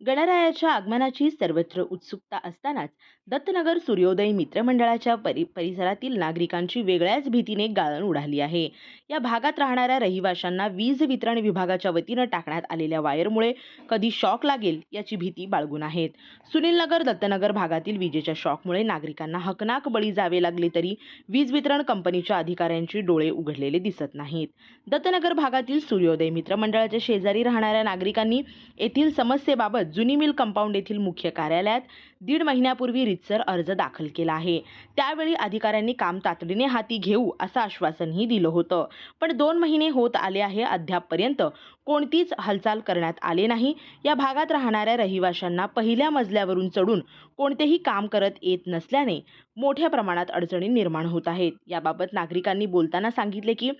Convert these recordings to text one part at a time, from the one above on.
गणरायाच्या आगमनाची सर्वत्र उत्सुकता असतानाच दत्तनगर सूर्योदय मित्रमंडळाच्या परि परिसरातील नागरिकांची वेगळ्याच भीतीने गाळण उडाली आहे. या भागात राहणाऱ्या रहिवाशांना वीज वितरण विभागाच्या वतीनं टाकण्यात आलेल्या वायरमुळे कधी शॉक लागेल याची भीती बाळगून आहेत. सुनीलनगर दत्तनगर भागातील विजेच्या शॉकमुळे नागरिकांना हकनाक बळी जावे लागले तरी वीज वितरण कंपनीच्या अधिकाऱ्यांची डोळे उघडलेले दिसत नाहीत. दत्तनगर भागातील सूर्योदय मित्रमंडळाच्या शेजारी राहणाऱ्या नागरिकांनी येथील समस्येबाबत जुनी मिल कंपाऊंड येथील मुख्य कार्यालयात दीड महिन्यापूर्वी रितसर अर्ज दाखल केला आहे त्यावेळी अधिकाऱ्यांनी काम तातडीने हाती घेऊ असं आश्वासनही दिलं होतं पण दोन महिने होत आले आहे अद्यापपर्यंत कोणतीच हालचाल करण्यात आले नाही या भागात राहणाऱ्या रहिवाशांना पहिल्या मजल्यावरून चढून कोणतेही काम करत येत नसल्याने मोठ्या प्रमाणात अडचणी निर्माण होत आहेत याबाबत नागरिकांनी बोलताना सांगितले की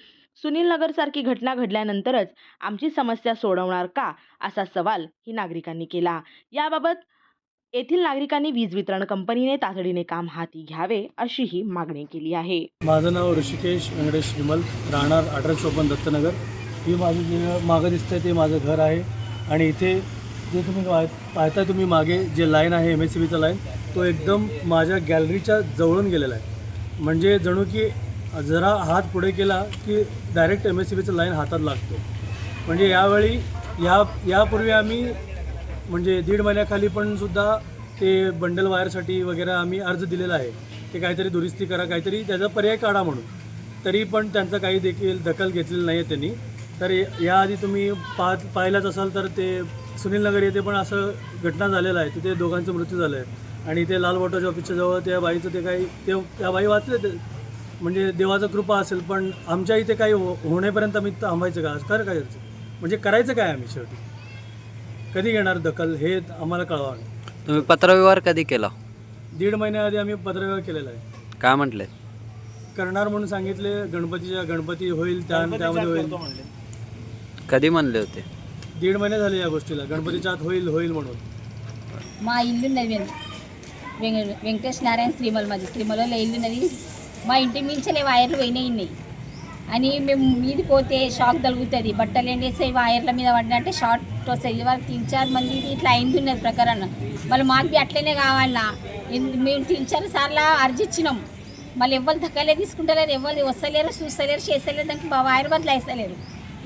सुनीलनगरसारखी घटना घडल्यानंतरच आमची समस्या सोडवणार का असा सवाल ही नागरिकांनी केला याबाबत येथील नागरिकांनी वीज वितरण कंपनीने तातडीने काम हाती घ्यावे अशीही मागणी केली आहे. माझं नाव ऋषिकेश व्यंकटेश विमल राहणार अठरा चोपन्न दत्तनगर. ही माझं जे मागं दिसतंय ते माझं घर आहे. आणि इथे जे तुम्ही पाह- पाहताय तुम्ही मागे जे लाईन आहे एम एस सी बीचा लाईन तो एकदम माझ्या गॅलरीच्या जवळून गेलेला आहे. म्हणजे जणू की जरा हात पुढे केला की डायरेक्ट एम एस सी बीचा लाईन हातात लागतो. म्हणजे यावेळी या यापूर्वी आम्ही म्हणजे दीड महिन्याखाली पण सुद्धा ते बंडल वायरसाठी वगैरे आम्ही अर्ज दिलेला आहे. ते काहीतरी दुरुस्ती करा काहीतरी त्याचा पर्याय काढा म्हणून. तरी पण त्यांचा काही देखील दखल घेतलेली नाही आहे त्यांनी. तर याआधी तुम्ही पाहत पाहिलाच असाल तर ते सुनीलनगर येथे पण असं घटना झालेलं आहे. तिथे दोघांचा मृत्यू झाला आहे आणि ते लाल वॉटरच्या ऑफिसच्या जवळ त्या बाईचं ते काही ते त्या बाई वाचले ते. म्हणजे देवाचं कृपा असेल पण आमच्या इथे काही हो होण्यापर्यंत आम्ही थांबायचं का? खरं काय? म्हणजे करायचं काय आम्ही शेवटी? कधी घेणार दखल हे आम्हाला कळवा तुम्ही पत्रव्यवहार कधी केला दीड महिन्याआधी आम्ही पत्रव्यवहार केलेला आहे काय म्हटले करणार म्हणून सांगितले गणपतीच्या गणपती होईल त्या त्यामध्ये होईल कधी म्हणले होते दीड महिने झाले या गोष्टीला गणपतीच्या आत होईल होईल म्हणून మా ఇల్లున్నది వెం- వెంక- వెంకటేష్ నారాయణ శ్రీమల్ మాది శ్రీమలలో ఇల్లున్నది మా ఇంటి మించలే వైర్లు పోయినాయి ఉన్నాయి అని మేము మీది పోతే షాక్ తగులుతుంది బట్టలు ఎండేస్తే వైర్ల మీద పడినంటే షార్ట్ వస్తుంది వాళ్ళు తిన్ చార్ మంది ఇట్లా అయింది ఉన్నది ప్రకారం మళ్ళీ మాకు అట్లనే కావాలన్నా మేము తిన్ చార్ సార్లు అర్జిచ్చినాం. మళ్ళీ ఎవరు దక్కలే తీసుకుంటలేరు. ఎవరు వస్తలేరు చూస్తలేరు చేస్తలేరు. దానికి వైర్ బదులు వేస్తలేరు.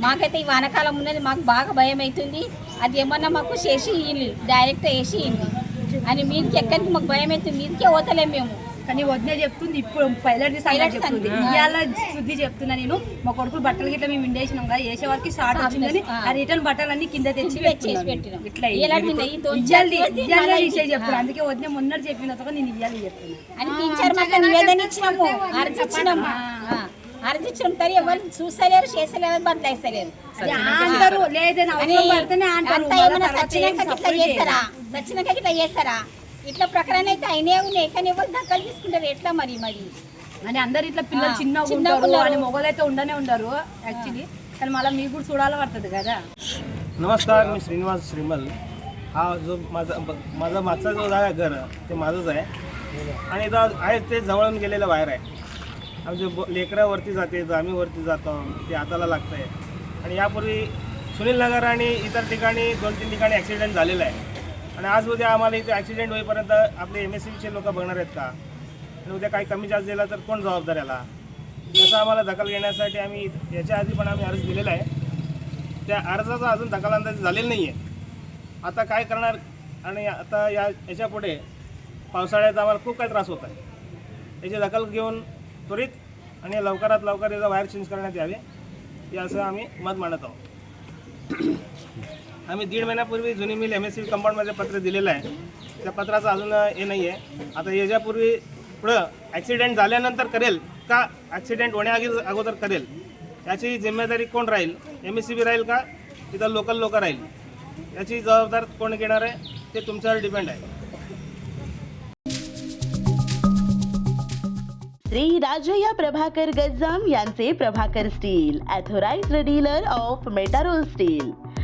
మాకైతే ఈ వానకాలం ఉన్నది మాకు బాగా భయం అవుతుంది. అది ఏమన్నా మాకు చేసి ఇల్లు డైరెక్ట్ వేసి ఇల్లు అని మీదికి ఎక్కడికి మాకు భయం అవుతుంది. మీదికే పోతలేము మేము. కానీ వదిన చెప్తుంది ఇప్పుడు పైలట్ చెప్తుంది. ఇవాళ శుద్ధి చెప్తున్నా నేను. మా కొడుకులు బట్టలు గిట్ల మేము ఇండేసినాం కదా వేసే వరకు స్టార్ట్ వచ్చిందని ఆ. రిటర్న్ బట్టలన్నీ కింద తెచ్చి చెప్తున్నాను అందుకే వదిన మొన్నటి చెప్పిన తర్వాత నేను ఇవ్వాలి చెప్తున్నాను అర్జించడం తరి ఎవరు చూసలేరు అంటారు చేస్తారా? ఇట్లా ప్రకారం అయితే అయినే ఉన్నాయి కానీ ఎవరు దక్కలు తీసుకుంటారు ఎట్లా మరి మరి అని అందరు ఇట్లా పిల్లలు ఆ, చిన్నగా చిన్నగా ఉంటారు ఉన్నారు. అని మొగలైతే ఉండనే ఉండరు యాక్చువల్లీ కానీ మళ్ళీ మీకు కూడా చూడాలి పడుతుంది కదా नमस्कार मी श्रीनिवास श्रीमल हा जो माझा ब- माझा मागचा जो आहे घर ते माझंच आहे आणि इथं आहे ते जवळून गेलेलं वायर आहे आमचे ब लेकरं वरती जाते आम्ही वरती जातो ते हाताला लागतं आहे आणि यापूर्वी सुनील नगर आणि इतर ठिकाणी दोन तीन ठिकाणी ॲक्सिडेंट झालेला आहे आणि आज उद्या आम्हाला इथे ॲक्सिडेंट होईपर्यंत आपले एम एस सीचे लोक बघणार आहेत का? आणि उद्या काही कमी जास्त दिला तर कोण जबाबदार याला? जसं आम्हाला दखल घेण्यासाठी आम्ही याच्या आधी पण आम्ही अर्ज दिलेला आहे. त्या अर्जाचा अजून दखलंदाजी झालेला नाही आहे आता काय करणार? आणि आता या याच्यापुढे पावसाळ्यात आम्हाला खूप काही त्रास होत आहे. याची दखल घेऊन त्वरित आणि लवकरात लवकर याचा वायर चेंज करण्यात यावे हे असं आम्ही मत मांडत आहोत. आम्ही दीड महिन्यापूर्वी जुनी मिल एम एस सी कंपाऊंडमध्ये पत्र दिलेलं आहे. त्या पत्राचं अजून हे नाही आहे आता याच्यापूर्वी पुढं ॲक्सिडेंट झाल्यानंतर करेल का ॲक्सिडेंट होण्याआधी अगोदर करेल? याची जिम्मेदारी कोण राहील? एम एस सी बी राहील का? इथं लोकल लोक राहील. याची जबाबदार कोण घेणार आहे? ते तुमच्यावर डिपेंड आहे. श्री राजया प्रभाकर गज्जाम यांचे Prabhakar steel authorised dealer of Metarol steel.